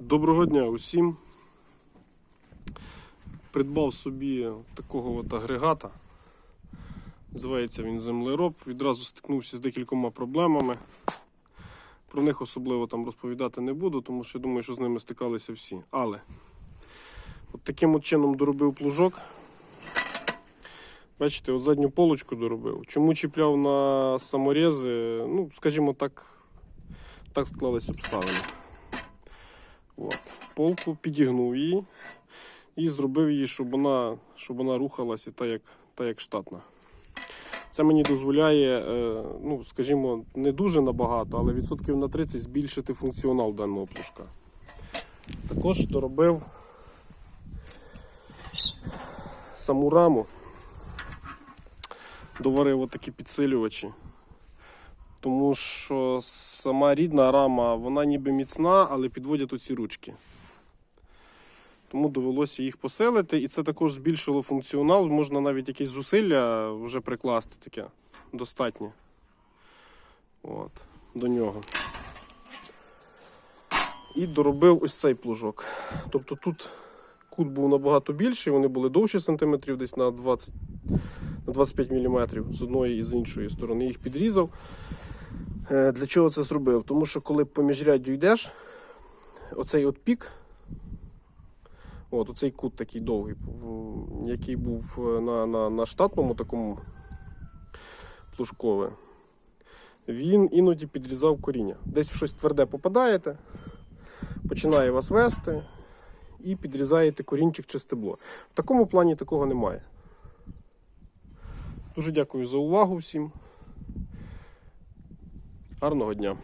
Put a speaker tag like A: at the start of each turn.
A: Доброго дня усім. Придбав собі такого от агрегата. Називається він землероб. Відразу стикнувся з декількома проблемами. Про них особливо там розповідати не буду, тому що я думаю, що з ними стикалися всі. Але от таким от чином доробив плужок. Бачите, от задню полочку доробив. Чому чіпляв на саморези? Ну, скажімо так, так склались обставини. От. Полку підігнув її і зробив її, щоб вона, щоб вона рухалася так, як, так, як штатна. Це мені дозволяє, е, ну, скажімо, не дуже набагато, але відсотків на 30 збільшити функціонал даного плужка. Також доробив саму раму, доварив отакі підсилювачі. Тому що сама рідна рама, вона ніби міцна, але підводять оці ручки. Тому довелося їх посилити, і це також збільшило функціонал. Можна навіть якісь зусилля вже прикласти таке достатнє От, до нього. І доробив ось цей плужок. Тобто тут кут був набагато більший, вони були довші сантиметрів, десь на 20 на 25 мм з одної і з іншої сторони. Їх підрізав. Е, Для чого це зробив? Тому що коли по міжряддю йдеш, оцей от пік, от оцей кут такий довгий, який був е, на, на, на штатному такому плужкове, він іноді підрізав коріння. Десь в щось тверде попадаєте, починає вас вести і підрізаєте корінчик чи стебло. В такому плані такого немає. Дуже дякую за увагу всім. Гарного дня!